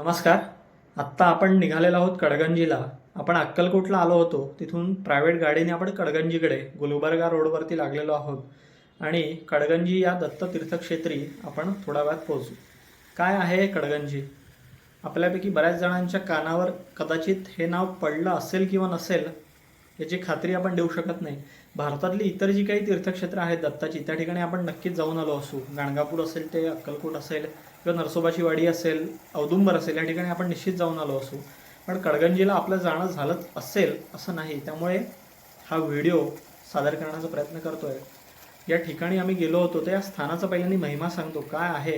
नमस्कार. आत्ता आपण निघालेलो आहोत कडगंजीला आपण अक्कलकोटला आलो होतो. तिथून प्रायव्हेट गाडीने आपण कडगंजीकडे गुलबर्गा रोडवरती लागलेलो आहोत. आणि कडगंजी या दत्त तीर्थक्षेत्री आपण थोड्या वेळात पोहोचू. काय आहे कडगंजी आपल्यापैकी बऱ्याच जणांच्या कानावर कदाचित हे नाव पडलं असेल किंवा नसेल याची खात्री आपण देऊ शकत नाही. भारतातली इतर जी काही तीर्थक्षेत्रं आहेत दत्ताची त्या ठिकाणी आपण नक्कीच जाऊन आलो असू. गाणगापूर असेल ते अक्कलकोट असेल किंवा नरसोबाची वाडी असेल औदुंबर असेल या ठिकाणी आपण निश्चित जाऊन आलो असू. पण कडगंजीला आपलं जाणं झालंच असेल असं नाही. त्यामुळे हा व्हिडिओ सादर करण्याचा प्रयत्न करतो आहे या ठिकाणी आम्ही गेलो होतो त्या स्थानाचा पहिल्यांदा महिमा सांगतो. काय आहे?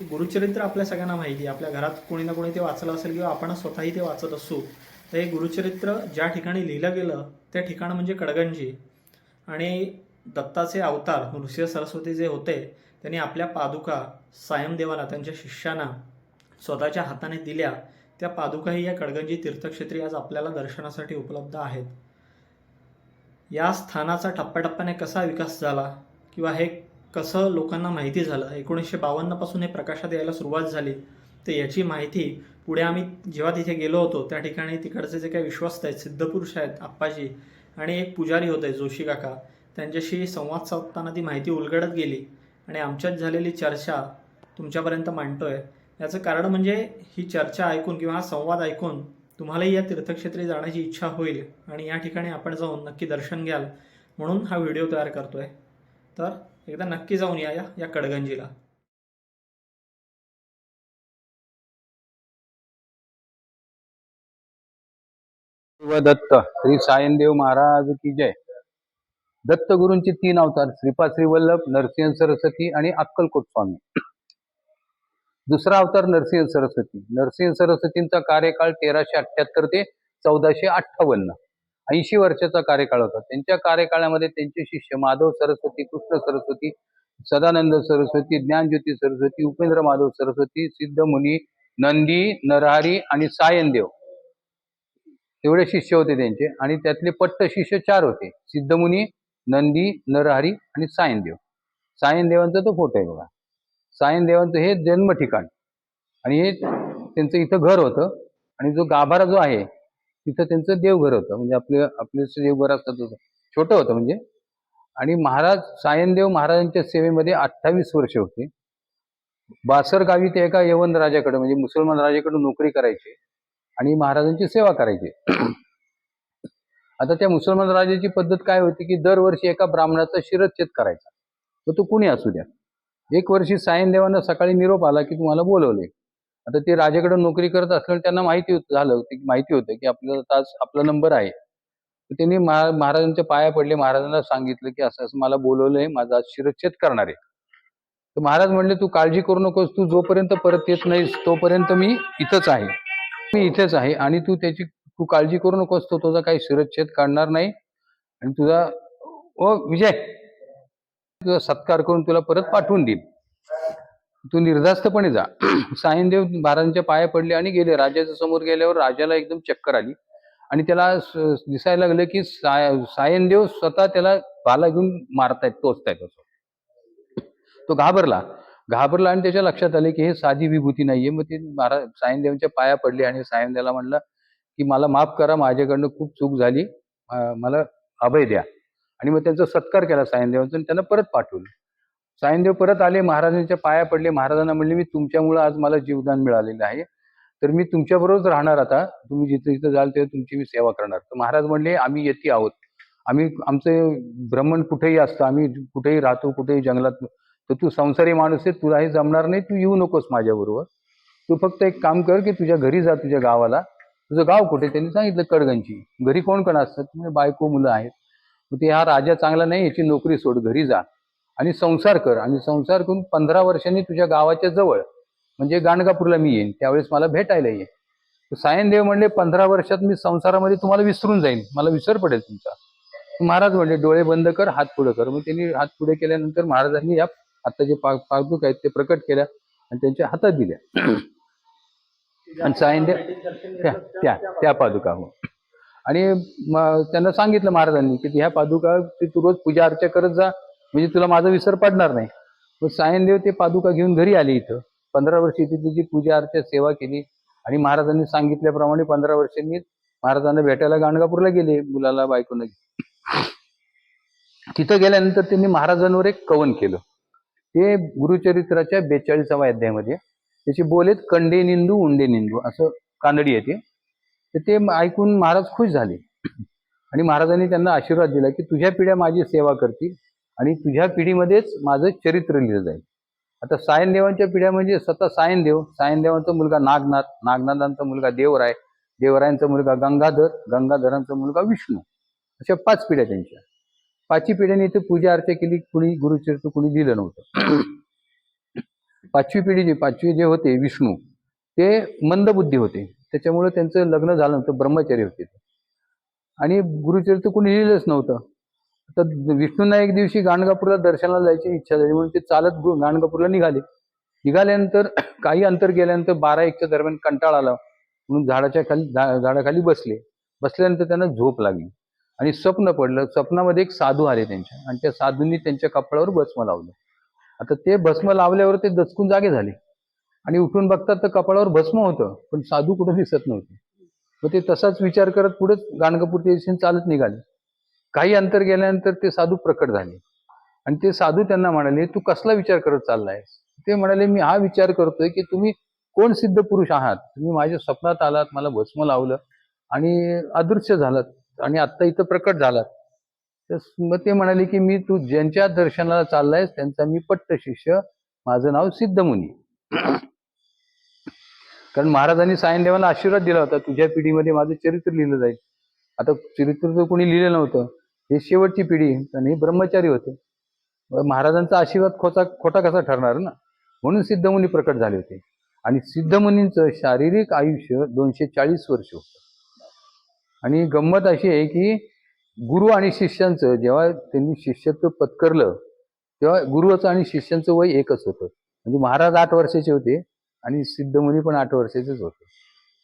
ते गुरुचरित्र आपल्या सगळ्यांना माहिती आहे. आपल्या घरात कोणी ना कोणी ते वाचलं असेल किंवा आपण स्वतःही ते वाचत असू. तर हे गुरुचरित्र ज्या ठिकाणी लिहिलं गेलं त्या ठिकाण म्हणजे कडगंजी. आणि दत्ताचे अवतार नृसिंह सरस्वती जे होते त्यांनी आपल्या पादुका सायमदेवाला त्यांच्या शिष्यांना स्वतःच्या हाताने दिल्या. त्या पादुकाही या कडगंजी तीर्थक्षेत्री आज आपल्याला दर्शनासाठी उपलब्ध आहेत. या स्थानाचा टप्प्याटप्प्याने कसा विकास झाला किंवा हे कसं लोकांना माहिती झालं एकोणीसशे बावन्नपासून हे प्रकाशात यायला सुरुवात झाली तर याची माहिती पुढे आम्ही जेव्हा तिथे गेलो होतो त्या ठिकाणी तिकडचे जे काही विश्वस्त आहेत सिद्धपुरुष आहेत आप्पाजी आणि एक पुजारी होते जोशी काका त्यांच्याशी संवाद साधताना ती माहिती उलगडत गेली. आणि आमच्यात झालेली चर्चा तुमच्यापर्यंत मांडतोय. याचं कारण म्हणजे ही चर्चा ऐकून किंवा हा संवाद ऐकून तुम्हालाही या तीर्थक्षेत्री जाण्याची इच्छा होईल आणि या ठिकाणी आपण जाऊन नक्की दर्शन घ्याल म्हणून हा व्हिडिओ तयार करतोय. तर एकदा नक्की जाऊन या या या कडगंजीला. व दत्त श्री सायनदेव महाराज की जय. दत्तगुरूंचे तीन अवतार श्रीपाद श्रीवल्लभ नरसिंह सरस्वती आणि अक्कलकोट स्वामी. दुसरा अवतार नरसिंह सरस्वती. नरसिंह सरस्वतींचा कार्यकाळ तेराशे अठ्याहत्तर ते चौदाशे अठ्ठावन्न. ऐंशी वर्षाचा कार्यकाळ होता. त्यांच्या कार्यकाळामध्ये त्यांचे शिष्य माधव सरस्वती कृष्ण सरस्वती सदानंद सरस्वती ज्ञानज्योती सरस्वती उपेंद्र माधव सरस्वती सिद्धमुनी नंदी नरहरी आणि सायनदेव एवढे शिष्य होते त्यांचे. आणि त्यातले पट्ट शिष्य चार होते. सिद्धमुनी नंदी नरहरी आणि सायनदेव. सायनदेवांचा तो फोटो आहे बघा. सायनदेवांचं हे जन्म ठिकाण आणि हे त्यांचं इथं घर होतं. आणि जो गाभारा जो आहे तिथं त्यांचं देवघर होतं. म्हणजे आपले आपले देवघर असतात छोटं होतं म्हणजे. आणि महाराज सायनदेव महाराजांच्या सेवेमध्ये अठ्ठावीस वर्ष होते. बासर गावी ते एका यवन राजाकडे म्हणजे मुसलमान राजाकडे नोकरी करायचे. आणि महाराजांची सेवा करायची. आता त्या मुसलमान राजाची पद्धत काय होती की दरवर्षी एका ब्राह्मणाचा शिरच्छेद करायचा. मग तो कुणी असू द्या. एक वर्षी सायनदेवांना सकाळी निरोप आला की तुम्हाला बोलवले. आता ते राजाकडे नोकरी करत असल्याने त्यांना माहिती झालं की माहिती होतं की आपल्याला आज आपला नंबर आहे. तर त्यांनी महा महाराजांच्या पाया पडले. महाराजांना सांगितलं की असं असं मला बोलवलंय माझा आज शिरच्छेद करणार आहे. तर महाराज म्हणले तू काळजी करू नकोस. तू जोपर्यंत परत येत नाहीस तोपर्यंत मी इथंच आहे. मी इथेच आहे आणि तू त्याची तू काळजी करू नकोस तो तुझा काही शिरच्छेद काढणार नाही. आणि तुझा ओ विजय तुझा सत्कार करून तुला परत पाठवून देईल तू निर्धास्तपणे जा. सायनदेव महाराजांच्या पाया पडले आणि गेले. राजाच्या समोर गेल्यावर राजाला एकदम चक्कर आली. आणि त्याला दिसायला लागलं की साय सायनदेव स्वतः त्याला भाला घेऊन मारतायत टोचतायत असं. तो घाबरला. घाबरला आणि त्याच्या लक्षात आले की हे साधी विभूती नाहीये. मग ते महाराज सायनदेवांच्या पाया पडले आणि सायनदेवाला म्हणलं की मला माफ करा माझ्याकडनं खूप चूक झाली. मला अभय द्या. आणि मग त्यांचा सत्कार केला सायनदेवांचा आणि त्यांना परत पाठवलं. सायनदेव परत आले महाराजांच्या पाया पडले. महाराजांना म्हणले मी तुमच्यामुळं आज मला जीवदान मिळालेलं आहे. तर मी तुमच्याबरोबरच राहणार आता. तुम्ही जिथे जिथं जाल तेव्हा तुमची मी सेवा करणार. तर महाराज म्हणले आम्ही येते आहोत. आम्ही आमचे भ्रमण कुठेही असतं. आम्ही कुठेही राहतो कुठेही जंगलात. तर तू संसारी माणूस आहे. तुला हे जमणार नाही. तू येऊ नकोस माझ्याबरोबर. तू फक्त एक काम कर की तुझ्या घरी जा तुझ्या गावाला. तुझं गाव कुठे? त्यांनी सांगितलं कडगंची घरी कोण कोण असतात? म्हणजे बायको मुलं आहेत. मग ते हा राजा चांगला नाही याची नोकरी सोड घरी जा. आणि संसार कर. आणि संसार करून पंधरा वर्षांनी तुझ्या गावाच्या जवळ म्हणजे गाणगापूरला मी येईन. त्यावेळेस मला भेटायला ये. सायनदेव म्हणले पंधरा वर्षात मी संसारामध्ये तुम्हाला विसरून जाईन. मला विसर पडेल तुमचा. महाराज म्हणले डोळे बंद कर हात पुढे कर. मग त्यांनी हात पुढे केल्यानंतर महाराजांनी या आता जे पा आहेत ते प्रकट केल्या आणि त्यांच्या हातात दिल्या. आणि सायनदेव त्या त्या त्या पादुका हो. आणि त्यांना सांगितलं महाराजांनी की ह्या पादुका ती तू रोज पूजा अर्चा करत जा म्हणजे तुला माझा विसर पडणार नाही. मग सायनदेव ते पादुका घेऊन घरी आले इथं. पंधरा वर्षी इथे तिची पूजा अर्चा सेवा केली आणि महाराजांनी सांगितल्याप्रमाणे पंधरा वर्षांनी महाराजांना भेटायला गाणगापूरला गेले मुलाला बायकोनं तिथं गेल्यानंतर त्यांनी महाराजांवर एक कवन केलं. ते गुरुचरित्राच्या बेचाळीसाव्या अध्यायामध्ये त्याचे बोलेत कंडे निंदू उंडे निंदू असं कानडी येते. तर ते ऐकून महाराज खुश झाले. आणि महाराजांनी त्यांना आशीर्वाद दिला की तुझ्या पिढ्या माझी सेवा करतील आणि तुझ्या पिढीमध्येच माझं चरित्र लिहिलं जाईल. आता सायनदेवांच्या पिढ्या म्हणजे स्वतः सायनदेव. सायनदेवांचा मुलगा नागनाथ नागनाथांचा मुलगा देवराय देवरायांचा मुलगा गंगाधर गंगाधरांचा मुलगा विष्णू अशा पाच पिढ्या त्यांच्या. पाचही पिढ्यांनी इथे पूजा अर्चा केली कुणी गुरुचरित्र कुणी लिहिलं नव्हतं. पाचवी पिढी जी पाचवी जे होते विष्णू ते मंदबुद्धी होते. त्याच्यामुळे त्यांचं लग्न झालं नव्हतं ब्रह्मचारी होते. आणि गुरुचरित्र कुणी लिहिलंच नव्हतं. तर विष्णूंना एक दिवशी गाणगापूरला दर्शनाला जायची इच्छा झाली म्हणून ते चालत गाणगापूरला निघाले. निघाल्यानंतर काही अंतर गेल्यानंतर बारा एकच्या दरम्यान कंटाळा आला म्हणून झाडाच्या खाली झा- झाडाखाली बसले. बसल्यानंतर त्यांना झोप लागली. आणि स्वप्न पडलं. स्वप्नामध्ये एक साधू आले त्यांच्या. आणि त्या साधूंनी त्यांच्या कपाळावर बसमा लावलं. आता ते भस्म लावल्यावर ते दचकून जागे झाले. आणि उठून बघतात तर कपाळावर भस्म होतं पण साधू कुठं दिसत नव्हते. मग ते तसाच विचार करत पुढेच गाणगापूरच्या दिवशी चालत निघाले. काही अंतर गेल्यानंतर ते साधू प्रकट झाले. आणि ते साधू त्यांना म्हणाले तू कसला विचार करत चाललायस? ते म्हणाले मी हा विचार करतोय की तुम्ही कोण सिद्ध पुरुष आहात? तुम्ही माझ्या स्वप्नात आलात मला भस्म लावलं आणि अदृश्य झालात आणि आत्ता इथं प्रकट झालात. तर मग ते म्हणाले की मी तू ज्यांच्या दर्शनाला चाललायस त्यांचा मी पट्ट शिष्य माझं नाव सिद्धमुनी. कारण महाराजांनी सायनदेवाला आशीर्वाद दिला होता तुझ्या पिढीमध्ये माझं चरित्र लिहिलं जाईल. आता चरित्र तर कोणी लिहिलं नव्हतं. हे शेवटची पिढी आणि ब्रह्मचारी होते. महाराजांचा आशीर्वाद खोचा खोटा कसा ठरणार ना? म्हणून सिद्धमुनी प्रकट झाले होते. आणि सिद्धमुनींचं शारीरिक आयुष्य दोनशे चाळीस वर्ष होतं. आणि गंमत अशी आहे की गुरु आणि शिष्यांचं जेव्हा त्यांनी शिष्यत्व पत्करलं तेव्हा गुरुचं आणि शिष्यांचं वय एकच होतं. म्हणजे महाराज आठ वर्षाचे होते आणि सिद्धमुनी पण आठ वर्षाचेच होते.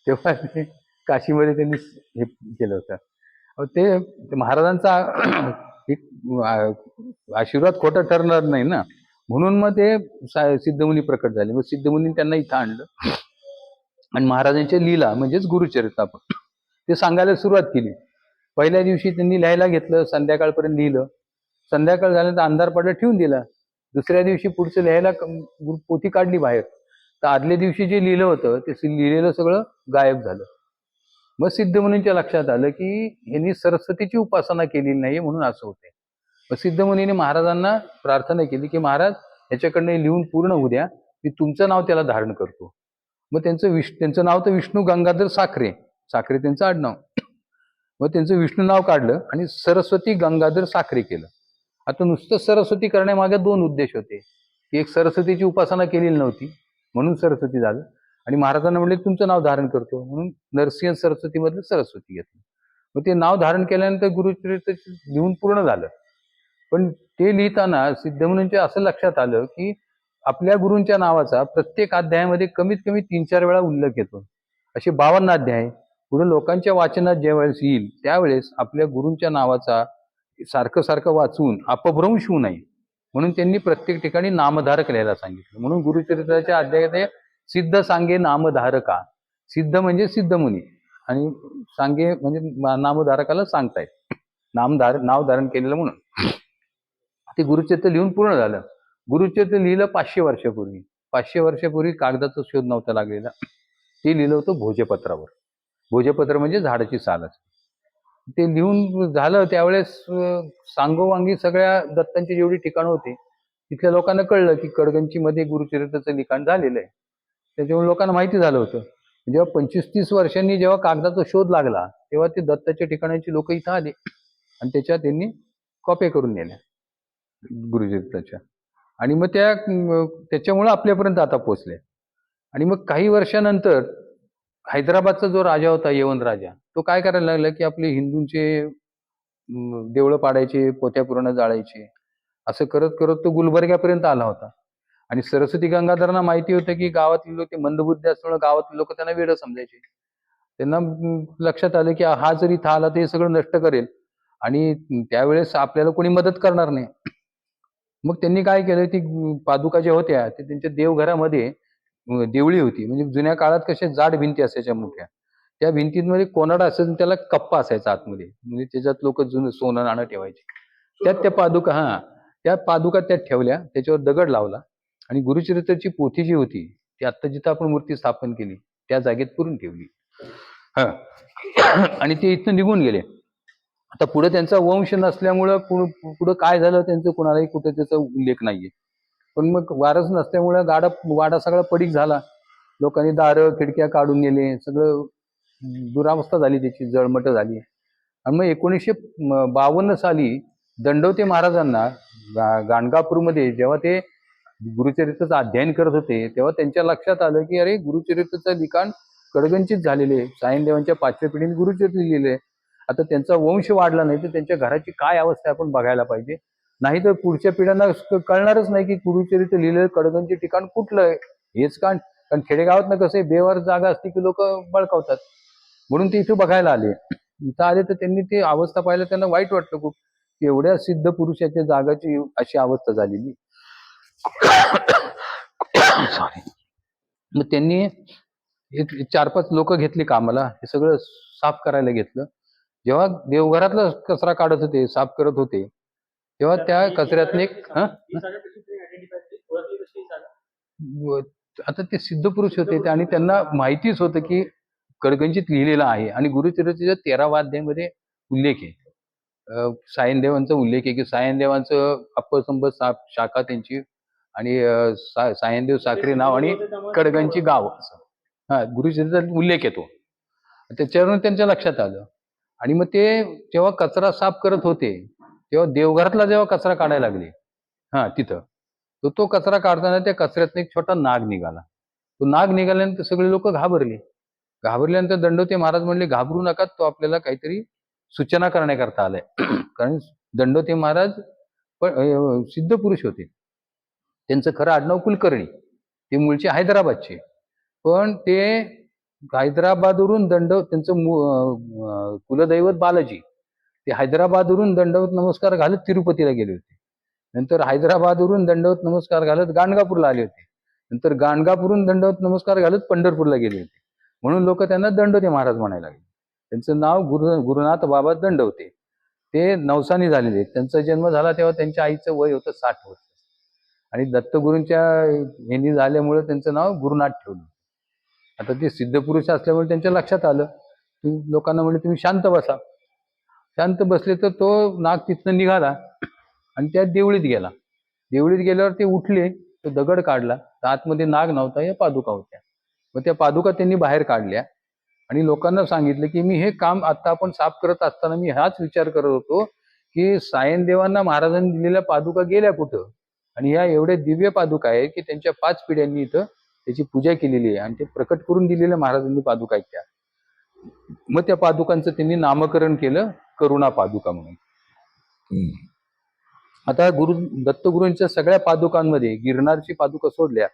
तेव्हा ते काशीमध्ये त्यांनी हे केलं होतं. ते ते महाराजांचा एक आशीर्वाद खोटा ठरणार नाही ना. म्हणून मग ते सा- सिद्धमुनी प्रकट झाले. मग सिद्धमुनी त्यांना इथं आणलं. आणि महाराजांच्या लीला म्हणजेच गुरुचरित्र आपण ते सांगायला सुरुवात केली. पहिल्या दिवशी त्यांनी लिहायला घेतलं संध्याकाळपर्यंत लिहिलं. संध्याकाळ झाल्यानंतर अंधार पडला ठेवून दिला. दुसऱ्या दिवशी पुढचं लिहायला पोथी काढली बाहेर. तर आदल्या दिवशी जे लिहिलं होतं ते लिहिलेलं सगळं गायब झालं. मग सिद्धमुनींच्या लक्षात आलं की यांनी सरस्वतीची उपासना केलेली नाही म्हणून असं होते मग सिद्धमुनीने महाराजांना प्रार्थना केली की महाराज ह्याच्याकडनं लिहून पूर्ण होऊ द्या. मी तुमचं नाव त्याला धारण करतो. मग त्यांचं विष्णू त्यांचं नाव तर विष्णू गंगाधर साखरे. साखरे त्यांचं आडनाव. मग त्यांचं विष्णू नाव काढलं आणि सरस्वती गंगाधर साखरे केलं. आता नुसतं सरस्वती करण्यामागे दोन उद्देश होते. की एक सरस्वतीची उपासना केलेली नव्हती म्हणून सरस्वती झालं. आणि महाराजांना म्हणले तुमचं नाव धारण करतो. म्हणून नरसिंह सरस्वतीमधलं सरस्वती घेतलं. मग ते नाव धारण केल्यानंतर गुरुचरित्र लिहून पूर्ण झालं. पण ते लिहिताना सिद्धमुनींच्या असं लक्षात आलं की आपल्या गुरूंच्या नावाचा प्रत्येक अध्यायामध्ये कमीत कमी तीन चार वेळा उल्लेख येतो. असे बावन्न अध्याय पुढे लोकांच्या वाचनात ज्यावेळेस येईल त्यावेळेस आपल्या गुरूंच्या नावाचा सारखं सारखं वाचून अपभ्रंश होऊ नये. म्हणून त्यांनी प्रत्येक ठिकाणी नामधारक लिहायला सांगितलं. म्हणून गुरुचरित्राच्या अध्यायात आहे, सिद्ध सांगे नामधारका. सिद्ध म्हणजे सिद्धमुनी. आणि सांगे म्हणजे नामधारकाला सांगतायत नामधार नाव धारण केलेलं म्हणून. ते गुरुचरित्र लिहून पूर्ण झालं. गुरुचरित्र लिहिलं पाचशे वर्षापूर्वी. पाचशे वर्षापूर्वी कागदाचा शोध नव्हता लागलेला. ते लिहिलं होतं भोजपत्रावर. भोजपत्र म्हणजे झाडाची साल असते. ते लिहून झालं त्यावेळेस सांगोवांगी सगळ्या दत्तांची जेवढी ठिकाणं होती तिथल्या लोकांना कळलं की कडगंची मध्ये गुरुचरित्राचं लिखाण झालेलं आहे. त्याच्यामुळे लोकांना माहिती झालं होतं. जेव्हा पंचवीस तीस वर्षांनी जेव्हा कागदाचा शोध लागला तेव्हा ते दत्ताच्या ठिकाणाची लोक इथं आली आणि त्याच्या त्यांनी कॉप्या करून नेल्या गुरुचरित्राच्या. आणि मग त्या त्याच्यामुळं आपल्यापर्यंत आता पोचले आणि मग काही वर्षानंतर हैदराबादचा जो राजा होता यवन राजा तो काय करायला लागला की आपले हिंदूंचे देवळं पाडायचे पोत्या पूर्ण जाळायचे असं करत करत तो गुलबर्ग्यापर्यंत आला होता. आणि सरस्वती गंगाधरांना माहिती होतं की गावातले लोक ते मंदबुद्धी असल्यामुळे गावातले लोक त्यांना वेळ समजायचे. त्यांना लक्षात आलं की हा जरी इथं आला तर हे सगळं नष्ट करेल. आणि त्यावेळेस आपल्याला कोणी मदत करणार नाही. मग त्यांनी काय केलं ती पादुका ज्या होत्या ते त्यांच्या देवघरामध्ये देवळी होती. म्हणजे जुन्या काळात कशा जाड भिंती असायच्या मोठ्या. त्या भिंतींमध्ये कोनाडा असायचा त्याला कप्पा असायचा आतमध्ये. म्हणजे त्याच्यात लोक जुनं सोनं नाणं ठेवायचे. त्यात त्या पादुका हा त्या पादुका त्यात ठेवल्या. त्याच्यावर दगड लावला. आणि गुरुचरित्राची पोथी जी होती ती आत्ता जिथं आपण मूर्ती स्थापन केली त्या जागेत पुरून ठेवली. हा. आणि ते इथनं निघून गेले. आता पुढे त्यांचा वंश नसल्यामुळं पुढं काय झालं? त्यांचं कोणालाही कुठे त्याचा उल्लेख नाहीये. पण मग वारस नसल्यामुळे गाडा वाडा सगळा पडीक झाला. लोकांनी दारं खिडक्या काढून नेले. सगळं दुरावस्था झाली त्याची जळमट झाली. आणि मग एकोणीसशे बावन्न साली दंडवते महाराजांना गा गाणगापूरमध्ये जेव्हा ते गुरुचरित्राचं अध्ययन करत होते तेव्हा त्यांच्या लक्षात आलं की अरे गुरुचरित्राचं लिखाण कडगंचित झालेले सायनदेवांच्या पाचव्या पिढीने गुरुचरित्र लिहिले आता त्यांचा वंश वाढला नाही तर त्यांच्या घराची काय अवस्था आपण बघायला पाहिजे? नाही तर पुढच्या पिढ्यांना कळणारच नाही की गुरुचरित्र लिहिलेलं कडगंचे ठिकाण कुठलं आहे? हेच कारण कारण खेडेगावात ना कसं आहे बेवार जागा असते की लोक बळकावतात. म्हणून ते इथे बघायला आले. इथं आले तर त्यांनी ती अवस्था पाहिलं त्यांना वाईट वाटलं खूप की एवढ्या सिद्ध पुरुषाच्या जागाची अशी अवस्था झालेली. सॉरी मग त्यांनी एक चार पाच लोक घेतली कामाला हे सगळं साफ करायला घेतलं. जेव्हा देवघरातला कचरा काढत होते साफ करत होते तेव्हा त्या? व- आता ते सिद्ध पुरुष होते आणि त्यांना माहितीच होतं की कडगंजीत लिहिलेलं आहे आणि गुरुचरित्राच्या तेराव्या अध्यायामध्ये उल्लेख आहे. सायनदेवांचा उल्लेख आहे की सायनदेवांचं अपसंब सा- शाखा त्यांची आणि सायनदेव साखरे नाव आणि कडगंची गाव असं. हा गुरुचरित्रात उल्लेख येतो त्याच्यावरून त्यांच्या लक्षात आलं. आणि मग ते जेव्हा कचरा साफ करत होते तेव्हा देवघरातला जेव्हा कचरा काढायला लागले हा तिथं तर तो कचरा काढताना त्या कचऱ्यातनं एक छोटा नाग निघाला. तो नाग निघाल्यानंतर सगळे लोक घाबरले. घाबरल्यानंतर दंडोते महाराज म्हणले घाबरू नका तो आपल्याला काहीतरी सूचना करण्याकरता आलाय. कारण दंडोते महाराज पण सिद्ध पुरुष होते. त्यांचं खरं आडनाव कुलकर्णी. ते मूळचे हैदराबादचे. पण ते हैदराबादवरून दंड त्यांचं कुलदैवत बालाजी. ते हैदराबादवरून दंडवत नमस्कार घालत तिरुपतीला गेले होते. नंतर हैदराबादवरून दंडवत नमस्कार घालत गाणगापूरला आले होते. नंतर गाणगापूरहून दंडवत नमस्कार घालत पंढरपूरला गेले होते. म्हणून लोक त्यांना दंडोते महाराज म्हणायला लागले. त्यांचं नाव गुरु गुरुनाथ बाबा दंडवते. ते नवसानी झालेले आहेत. त्यांचा जन्म झाला तेव्हा त्यांच्या आईचं वय होतं साठ वर्ष. आणि दत्तगुरूंच्या यांनी झाल्यामुळे त्यांचं नाव गुरुनाथ ठेवलं. आता ते सिद्ध पुरुष असल्यामुळे त्यांच्या लक्षात आलं. की लोकांना म्हणजे तुम्ही शांत बसा. शांत बसले तर तो नाग तिथनं निघाला आणि त्या देवळीत गेला. देवळीत गेल्यावर ते उठले तो दगड काढला. तर आतमध्ये नाग नव्हता या पादुका होत्या. मग त्या पादुका त्यांनी बाहेर काढल्या आणि लोकांना सांगितलं की मी हे काम आता आपण साफ करत असताना मी हाच विचार करत होतो की सायनदेवांना महाराजांनी दिलेल्या पादुका गेल्या कुठं? आणि ह्या एवढ्या दिव्य पादुका आहेत की त्यांच्या पाच पिढ्यांनी इथं त्याची पूजा केलेली आहे आणि ते प्रकट करून दिलेल्या महाराजांनी पादुका आहेत त्या. मग त्या पादुकांचं त्यांनी नामकरण केलं. करुणा पादुका म्हणून. आता गुरु दत्तगुरूंच्या सगळ्या पादुकांमध्ये गिरणारची पादुका सोडल्या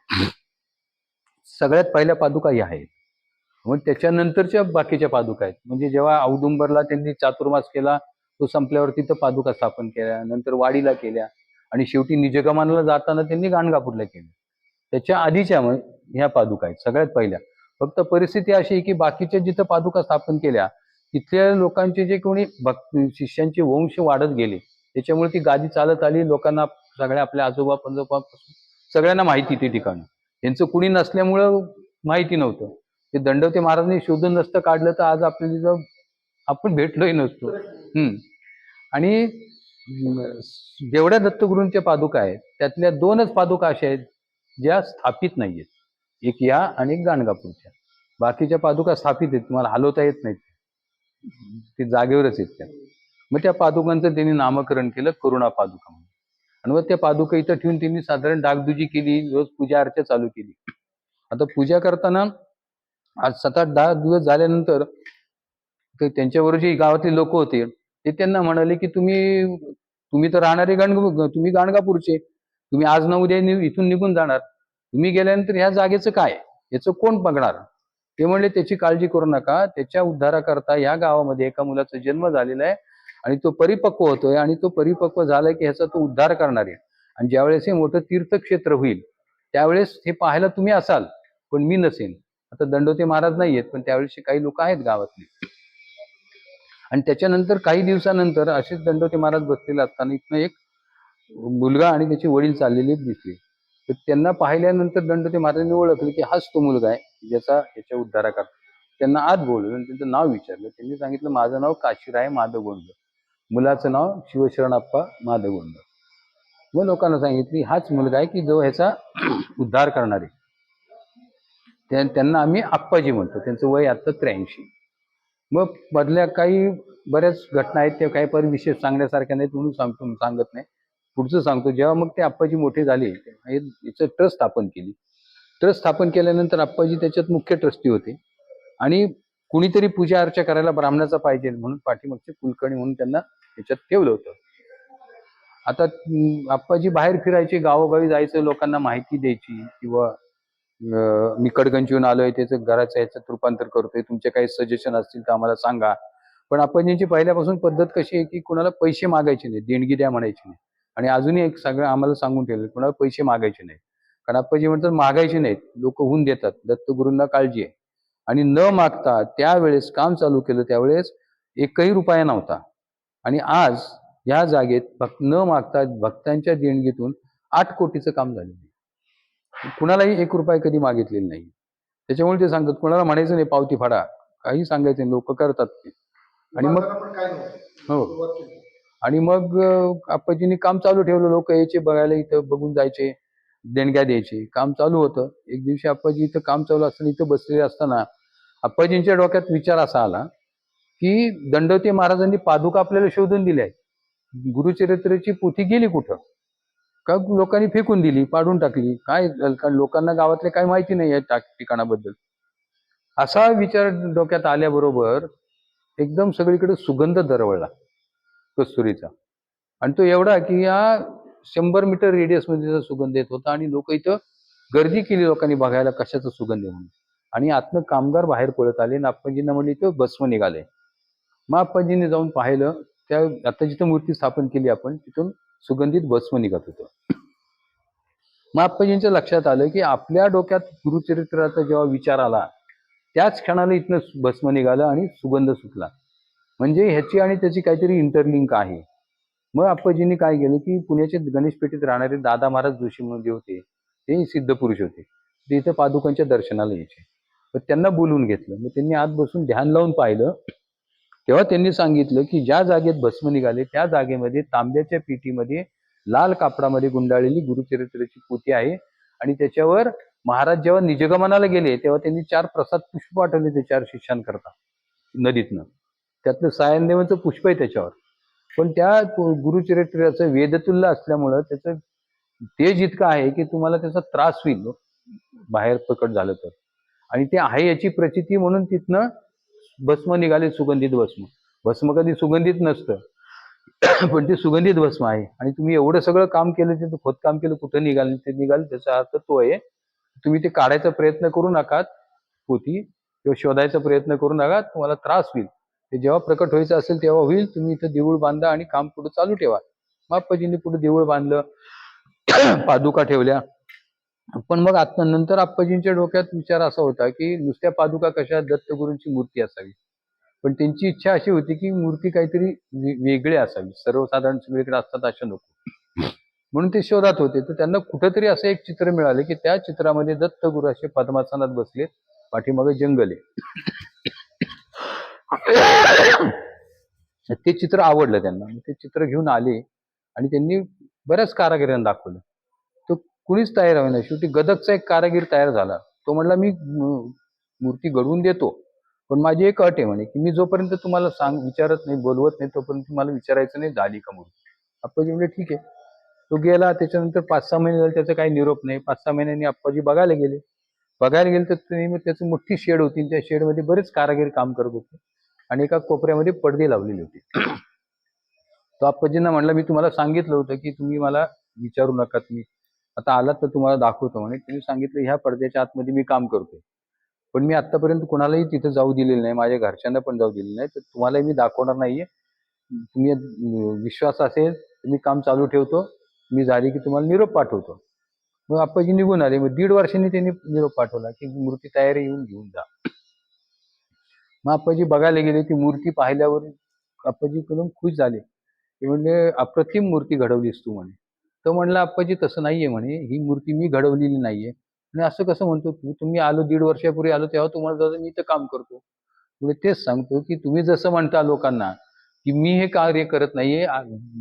सगळ्यात पहिल्या पादुका ह्या आहेत. मग त्याच्यानंतरच्या बाकीच्या पादुका आहेत. म्हणजे जेव्हा औदुंबरला त्यांनी चातुर्मास केला तो संपल्यावर तिथं पादुका स्थापन केल्या नंतर वाडीला केल्या आणि शेवटी निजगमानाला जाताना त्यांनी गाणगापूरला केलं. त्याच्या आधीच्या ह्या पादुका आहेत सगळ्यात पहिल्या. फक्त परिस्थिती अशी आहे की बाकीच्या जिथं पादुका स्थापन केल्या तिथल्या लोकांचे जे कोणी भक्त शिष्यांचे वंश वाढत गेले त्याच्यामुळे ती गादी चालत आली लोकांना सगळ्या आपल्या आजोबा पंजोबा सगळ्यांना माहिती ते ठिकाण. यांचं कुणी नसल्यामुळं माहिती नव्हतं. ते दंडवते महाराजांनी शोधून नसतं काढलं तर आज आपल्याला तिथं आपण भेटलोही नसतो. हम्म. आणि जेवढ्या दत्तगुरूंच्या पादुका आहेत त्यातल्या दोनच पादुका अशा आहेत ज्या स्थापित नाही आहेत एक या आणि एक गाणगापूरच्या. बाकीच्या पादुका स्थापित आहेत तुम्हाला हलवता येत नाहीत. ते जागेवरच आहेत त्या. मग त्या पादुकांचं त्यांनी नामकरण केलं करुणा पादुका म्हणून. आणि मग त्या पादुका इथं ठेवून त्यांनी साधारण डागदुजी केली रोज पूजा अर्चा चालू केली. आता पूजा करताना आज सात आठ दहा दिवस झाल्यानंतर त्यांच्यावर जे गावातले लोक होते ते त्यांना म्हणाले की तुम्ही तुम्ही तर राहणारे गाणगा तुम्ही गाणगापूरचे तुम्ही आज ना उद्या इथून निघून जाणार. तुम्ही गेल्यानंतर ह्या जागेचं काय? याचं कोण बघणार? ते म्हणले त्याची काळजी करू नका. त्याच्या उद्धाराकरता या गावामध्ये एका मुलाचा जन्म झालेला आहे आणि तो परिपक्व होतोय आणि तो परिपक्व झालाय की ह्याचा तो उद्धार करणार आहे. आणि ज्यावेळेस हे मोठं तीर्थक्षेत्र होईल त्यावेळेस हे पाहायला तुम्ही असाल पण मी नसेन. आता दंडोते महाराज नाही आहेत पण त्यावेळेस काही लोक आहेत गावातले. आणि त्याच्यानंतर काही दिवसानंतर असेच दंडोते महाराज बसलेले असताना इथनं एक मुलगा आणि त्याचे वडील चाललेले दिसले. तर त्यांना पाहिल्यानंतर दंडोती महाराजांनी ओळखले की हाच तो मुलगा आहे ज्याचा याच्या उद्धाराकरता त्यांना आत बोलवलं आणि त्यांचं नाव विचारलं. त्यांनी सांगितलं माझं नाव काशीराय माधवगोंड मुलाचं नाव शिवशरणप्पा माधव व लोकांना सांगितली हाच मुलगा आहे की जो ह्याचा उद्धार करणार आहे. त्या- त्यांना आम्ही आप्पाजी म्हणतो त्यांचं वय आता त्र्याऐंशी. मग मधल्या काही बऱ्याच घटना आहेत त्या काही पर विशेष सांगण्यासारख्या नाहीत म्हणून सांगतो सांगत नाही. पुढचं सांगतो जेव्हा मग ते आप्पाजी मोठे झाले तेव्हा याचं ट्रस्ट स्थापन केली. ट्रस्ट स्थापन केल्यानंतर आप्पाजी त्याच्यात मुख्य ट्रस्टी होते. आणि कुणीतरी पूजा अर्चा करायला ब्राह्मणाचा पाहिजे म्हणून पाठीमागचे कुलकर्णी म्हणून त्यांना त्याच्यात ठेवलं होतं. आता आप्पाजी बाहेर फिरायचे गावोगावी जायचं लोकांना माहिती द्यायची किंवा अं, मी कडगंजीहून आलोय त्याचं घराचं ह्याच्यात रूपांतर करतोय तुमचे काही सजेशन असतील तर आम्हाला सांगा. पण आप्पाजींची पहिल्यापासून पद्धत कशी आहे की कुणाला पैसे मागायचे नाही देणगी द्या म्हणायची नाही आणि अजूनही एक सगळं आम्हाला सांगून ठेवलं कुणाला पैसे मागायचे नाही कारण आप्पाजी म्हणतात मागायचे नाहीत लोक होऊन देतात. दत्तगुरूंना काळजी आहे. आणि न मागता त्यावेळेस काम चालू केलं त्यावेळेस एकही रुपया नव्हता. आणि आज या जागेत भक्त न मागता भक्तांच्या देणगीतून आठ कोटीचं काम झालेलं आहे. कुणालाही एक रुपया कधी मागितलेला नाही. त्याच्यामुळे ते सांगतात कुणाला म्हणायचं नाही पावती फाडा. काही सांगायचं नाही लोक करतात ते. आणि मग हो. आणि मग आप्पाजींनी काम चालू ठेवलं लोक यायचे बघायला इथं बघून जायचे देणग्या द्यायचे. काम चालू होतं. एक दिवशी आप्पाजी इथं काम चालू असताना इथं बसलेले असताना आप्पाजींच्या डोक्यात विचार असा आला की दंडवते महाराजांनी पादुका आपल्याला शोधून दिल्या आहेत गुरुचरित्राची पोथी गेली कुठं? का लोकांनी फेकून दिली पाडून टाकली? काय कारण लोकांना गावातले काही माहिती नाही या टाक- ठिकाणाबद्दल? असा विचार डोक्यात आल्याबरोबर एकदम सगळीकडे सुगंध दरवळला. कस्तुरीचा. आणि तो एवढा की या शंभर मीटर रेडियसमध्ये त्याचा सुगंध येत होता आणि लोक इथं गर्दी केली लोकांनी बघायला कशाचा सुगंध म्हणून. आणि आतनं कामगार बाहेर पळत आले आणि म्हणले इथं भस्म निघाले. मग जाऊन पाहिलं त्या आता जिथं मूर्ती स्थापन केली आपण तिथून सुगंधित भस्म निघत होतं. महापंजींच्या लक्षात आलं की आपल्या डोक्यात गुरुचरित्राचा जेव्हा विचार आला त्याच क्षणाला इथनं भस्म निघालं आणि सुगंध सुटला. म्हणजे ह्याची आणि त्याची काहीतरी इंटरलिंक आहे. मग आप्पाजींनी काय केलं की पुण्याचे गणेश पेठेत राहणारे दादा महाराज जोशी म्हणून जे होते ते सिद्ध पुरुष होते. ते इथं पादुकांच्या दर्शनाला यायचे. तर त्यांना बोलवून घेतलं. मग त्यांनी आत बसून ध्यान लावून पाहिलं. तेव्हा त्यांनी सांगितलं की ज्या जागेत भस्म निघाले त्या जागेमध्ये तांब्याच्या पिटीमध्ये लाल कापडामध्ये गुंडाळलेली गुरुचरित्राची पोती आहे आणि त्याच्यावर महाराज जेव्हा निजगमनाला गेले तेव्हा त्यांनी चार प्रसाद पुष्प पाठवले ते चार शिष्यांकरता नदीतनं. त्यातलं सायनदेवाचं पुष्प आहे त्याच्यावर. पण त्या गुरुचरित्राचं वेदतुल्य असल्यामुळं त्याचं तेज इतकं आहे की तुम्हाला त्याचा त्रास होईल. बाहेर प्रकट झालं तर. आणि ते आहे याची प्रचिती म्हणून तिथनं भस्म निघाले सुगंधित भस्म. भस्म कधी सुगंधित नसतं. पण ते सुगंधित भस्म आहे. आणि तुम्ही एवढं सगळं काम केलं ते खोदकाम केलं कुठं निघालं ते निघालं त्याचा अर्थ तो आहे. तुम्ही ते काढायचा प्रयत्न करू नका पोती किंवा शोधायचा प्रयत्न करू नका तुम्हाला त्रास होईल. ते जेव्हा प्रकट व्हायचं असेल तेव्हा होईल. तुम्ही इथं देऊळ बांधा आणि काम पुढे चालू ठेवा. बाप्पाजींनी पुढे देऊळ बांधलं पादुका ठेवल्या. पण मग आता नंतर आप्पाजींच्या डोक्यात विचार असा होता की नुसत्या पादुका कशा दत्तगुरूंची मूर्ती असावी? पण त्यांची इच्छा अशी होती की मूर्ती काहीतरी वेगळी असावी. सर्वसाधारण सगळीकडे असतात अशा नको. म्हणून ते शोधात होते. तर त्यांना कुठंतरी असं एक चित्र मिळालं की त्या चित्रामध्ये दत्तगुरु असे पद्मासनात बसले पाठीमागे जंगल आहे. ते चित्र आवडलं त्यांना. ते चित्र घेऊन आले आणि त्यांनी बऱ्याच कारागिरांना दाखवलं. तो कुणीच तयार होईना शेवटी गदकचा एक कारागीर तयार झाला. तो म्हणला मी मूर्ती घडवून देतो. पण माझी एक अट आहे म्हणे की मी जोपर्यंत तुम्हाला सांग विचारत नाही बोलवत नाही तोपर्यंत तुम्हाला विचारायचं नाही झाली का मूर्ती आप्पाजी म्हणजे ठीक आहे. तो गेला. त्याच्यानंतर पाच सहा महिने झाले त्याचा काही निरोप नाही. पाच सहा महिन्यांनी आप्पाजी बघायला गेले. बघायला गेले तर त्यांनी त्याचं त्याची मोठी शेड होती त्या शेडमध्ये बरेच कारागीर काम करत होते. आणि एका कोपऱ्यामध्ये पडदे लावलेले होते. तो आप्पाजींना म्हणला मी तुम्हाला सांगितलं होतं की तुम्ही मला विचारू नका तुम्ही. आता आलात तर तुम्हाला दाखवतो. म्हणे त्यांनी सांगितलं ह्या पडद्याच्या आतमध्ये मी काम करतोय. पण मी आतापर्यंत कुणालाही तिथं जाऊ दिलेलं नाही माझ्या घरच्यांना पण जाऊ दिलेलं नाही. तर तुम्हालाही मी दाखवणार नाहीये. तुम्ही विश्वास असेल तर मी काम चालू ठेवतो. मी झाली की तुम्हाला निरोप पाठवतो. मग आप्पाजी निघून आले. मग दीड वर्षांनी त्यांनी निरोप पाठवला की मूर्ती तयारी येऊन घेऊन जा. मग आप्पाजी बघायला गेले ती मूर्ती पाहिल्यावर आप्पाजी कदम खुश झाले. ते म्हणले अप्रतिम मूर्ती घडवलीस तू म्हणे. तर म्हणलं आप्पाजी तसं नाहीये म्हणे ही मूर्ती मी घडवलेली नाहीये. आणि असं कसं म्हणतो तू? तुम्ही आलो दीड वर्षापूर्वी आलो तेव्हा तुम्हाला जसं मी तर काम करतो. म्हणजे तेच सांगतो की तुम्ही जसं म्हणता लोकांना की मी हे कार्य करत नाहीये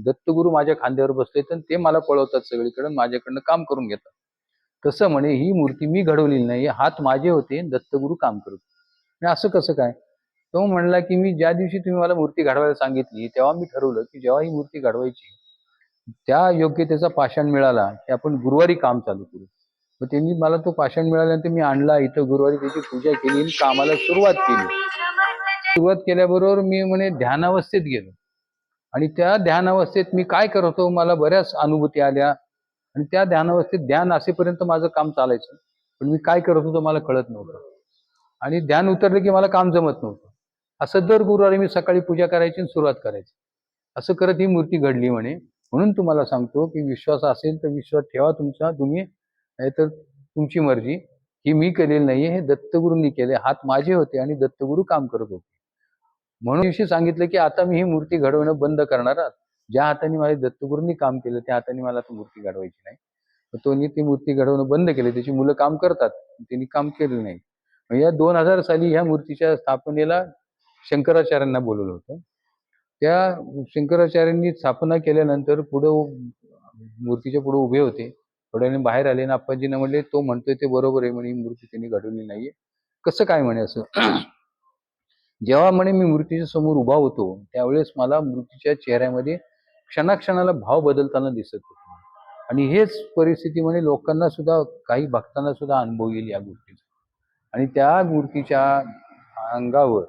दत्तगुरु माझ्या खांद्यावर बसले तर ते मला पळवतात सगळीकडे माझ्याकडनं काम करून घेतात. तसं म्हणे ही मूर्ती मी घडवलेली नाही हात माझे होते दत्तगुरु काम करतो. आणि असं कसं काय? तो म्हणला की मी ज्या दिवशी तुम्ही मला मूर्ती घडवायला सांगितली तेव्हा मी ठरवलं की जेव्हा ही मूर्ती घडवायची त्या योग्यतेचा पाषाण मिळाला की आपण गुरुवारी काम चालू करू. मग त्यांनी मला तो पाषाण मिळाल्यानंतर मी आणला इथं गुरुवारी त्याची पूजा केली आणि कामाला सुरुवात केली. सुरुवात केल्याबरोबर मी म्हणे ध्यानावस्थेत गेलो. आणि त्या ध्यानावस्थेत मी काय करत होतो मला बऱ्याच अनुभूती आल्या. आणि त्या ध्यानावस्थेत ध्यान असेपर्यंत माझं काम चालायचं. पण मी काय करत होतो मला कळत नव्हतं. आणि ध्यान उतरलं की मला काम जमत नव्हतं. असं दर गुरुवारी मी सकाळी पूजा करायची आणि सुरुवात करायची. असं करत ही मूर्ती घडली म्हणे. म्हणून तुम्हाला सांगतो की विश्वास असेल तर विश्वास ठेवा तुमचा तुम्ही नाहीतर तुमची मर्जी. ही मी केलेली नाहीये हे दत्तगुरूंनी केले हात माझे होते आणि दत्तगुरू काम करत होते. म्हणून दिवशी सांगितलं की आता मी ही मूर्ती घडवणं बंद करणार. ज्या हाताने माझ्या दत्तगुरूंनी काम केलं त्या हाताने मला ती मूर्ती घडवायची नाही. तोनी ती मूर्ती घडवणं बंद केली. त्याची मुलं काम करतात त्यांनी काम केलं नाही. या दोन हजार साली ह्या मूर्तीच्या स्थापनेला शंकराचार्यांना बोलवलं होतं. त्या शंकराचार्यांनी स्थापना केल्यानंतर पुढं मूर्तीच्या पुढे उभे होते. थोड्याने बाहेर आले आणि आप्पाजींना म्हणले तो म्हणतोय ते बरोबर आहे म्हणे ही मूर्ती त्यांनी घडवली नाहीये. कसं काय म्हणे असं? जेव्हा म्हणे मी मूर्तीच्या समोर उभा होतो त्यावेळेस मला मूर्तीच्या चेहऱ्यामध्ये क्षणाक्षणाला भाव बदलताना दिसत होते. आणि हेच परिस्थिती म्हणे लोकांना सुद्धा काही भक्तांना सुद्धा अनुभव येईल या गोष्टीचा आणि त्या मूर्तीच्या अंगावर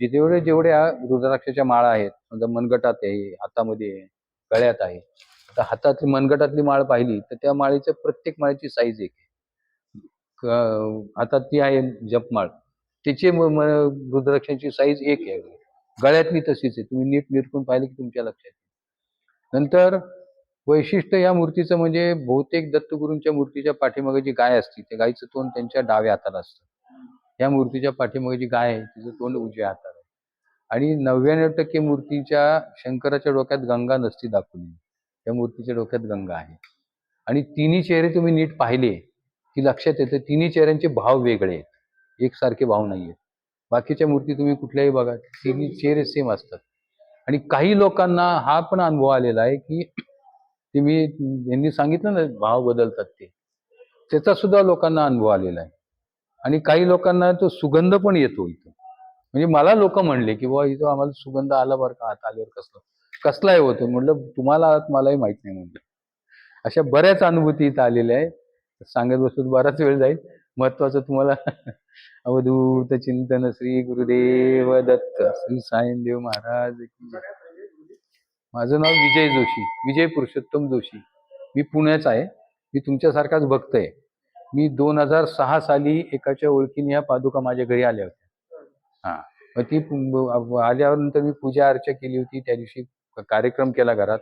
जेवढे जेवढ्या रुद्राक्षाच्या माळा आहेत समजा मनगटात आहे हातामध्ये आहे गळ्यात आहे तर हातातली मनगटातली माळ पाहिली तर त्या माळेच्या प्रत्येक माळेची साईज एक आहे. हातात ती आहे जपमाळ तिची रुद्राक्षाची साईज एक आहे. गळ्यातली तशीच आहे. तुम्ही नीट निरकून पाहिलं की तुमच्या लक्षात नंतर वैशिष्ट्य या मूर्तीचं म्हणजे बहुतेक दत्तगुरूंच्या मूर्तीच्या पाठीमागे जी गाय असते त्या गायीचं तोंड त्यांच्या डाव्या हाताला असतं. या मूर्तीच्या पाठीमागे जी गाय आहे तिचं तोंड उजव्या हातात आहे. आणि नव्याण्णव टक्के मूर्तीच्या शंकराच्या डोक्यात गंगा नसती दाखवली. त्या मूर्तीच्या डोक्यात गंगा आहे. आणि तिन्ही चेहरे तुम्ही नीट पाहिले की लक्षात येतं तिन्ही चेहऱ्यांचे भाव वेगळे आहेत. एकसारखे भाव नाही आहेत बाकीच्या मूर्ती तुम्ही कुठल्याही बघा तिन्ही चेहरे सेम असतात. आणि काही लोकांना हा पण अनुभव आलेला आहे की ते मी यांनी सांगितलं ना भाव बदलतात ते. त्याचा सुद्धा लोकांना अनुभव आलेला आहे. आणि काही लोकांना तो सुगंध पण येतो इथं. म्हणजे मला लोक म्हणले की बाबा इथं आम्हाला सुगंध आला बरं का? हात आल्यावर कसला कसला आहे होतो म्हटलं तुम्हाला आत मलाही माहीत नाही. म्हणलं अशा बऱ्याच अनुभूती इथं आलेल्या आहेत. सांगत बसतो बराच वेळ जाईल. महत्वाचं तुम्हाला अवधूत चिंतन श्री गुरुदेव दत्त श्री सायनदेव महाराज माझं नाव विजय जोशी विजय पुरुषोत्तम जोशी. मी पुण्याचा आहे. मी तुमच्यासारखाच भक्त आहे. मी दोन हजार सहा साली एकाच्या ओळखीने ह्या पादुका माझ्या घरी आल्या होत्या. हा. मग ती पु- आल्यावर नंतर मी पूजा अर्चा केली होती. त्या दिवशी कार्यक्रम केला घरात.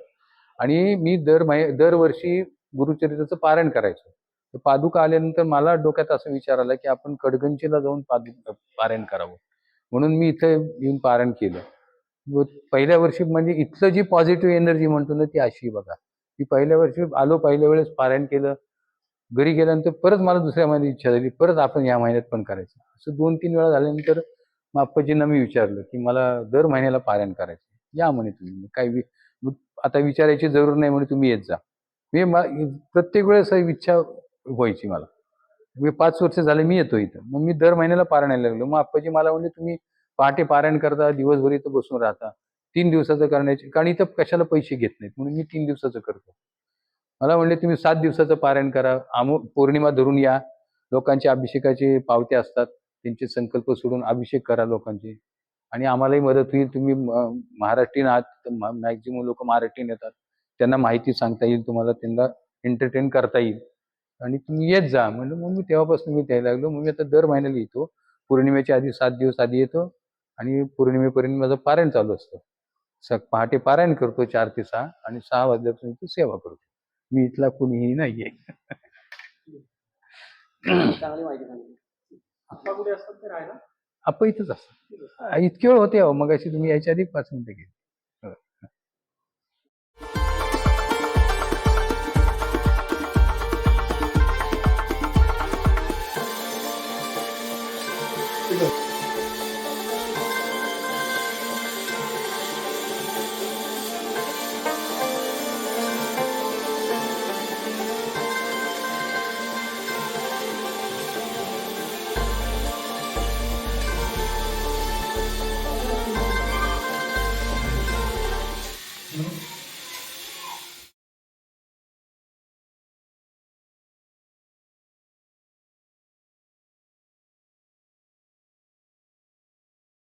आणि मी दर महि दरवर्षी गुरुचरित्राचं पारायण करायचो. तर पादुका आल्यानंतर मला डोक्यात असं विचार आला की आपण कडगंजीला जाऊन पादु पारायण करावं. म्हणून मी इथं येऊन पारायण केलं. पहिल्या वर्षी म्हणजे इथलं जी पॉझिटिव्ह एनर्जी म्हणतो ना ती अशी बघा. मी पहिल्या वर्षी आलो पहिल्या वेळेस पारायण केलं. घरी गेल्यानंतर परत मला दुसऱ्या महिन्यात इच्छा झाली परत आपण या महिन्यात पण करायचं. असं दोन तीन वेळा झाल्यानंतर मग आप्पाजींना मी विचारलं की मला दर महिन्याला पारायण करायचं या म्हणे तुम्ही काय वि- आता विचारायची जरूर नाही म्हणे तुम्ही येत जा. मी मा- प्रत्येक वेळेस इच्छा व्हायची मला. मी पाच वर्ष झाले मी येतो इथं. मग मी दर महिन्याला पारायणाला लागलो. मग आप्पाजी मला म्हणजे तुम्ही पहाटे पारायण करता दिवसभर इथं बसून राहता. तीन दिवसाचं करण्याची कारण इथं कशाला पैसे घेत नाहीत? म्हणून मी तीन दिवसाचं करतो. मला म्हणले तुम्ही सात दिवसाचं पारायण करा. आमो पौर्णिमा धरून या. लोकांचे अभिषेकाचे पावते असतात. त्यांचे संकल्प सोडून अभिषेक करा लोकांचे. आणि आम्हालाही मदत होईल. तुम्ही म- महाराष्ट्रीयन आहात. मॅक्झिमम लोक महाराष्ट्रीयन येतात. त्यांना माहिती सांगता येईल तुम्हाला. त्यांना एंटरटेन करता येईल. आणि तुम्ही येत जा. म्हणलं मग मी तेव्हापासून मी द्यायला लागलो. मग मी आता दर महिन्याला येतो. पौर्णिमेच्या आधी सात दिवस आधी येतो. आणि पौर्णिमेपर्यंत माझं पारायण चालू असतं. स पहाटे पारायण करतो चार ते सहा. आणि सहा वाजल्यापासून सेवा करतो. मी इथला कुणीही नाहीये. चांगली इथंच असतात. इतके वेळ होते अहो मग अशी तुम्ही यायच्या आधी पाच मिनिटं घेतली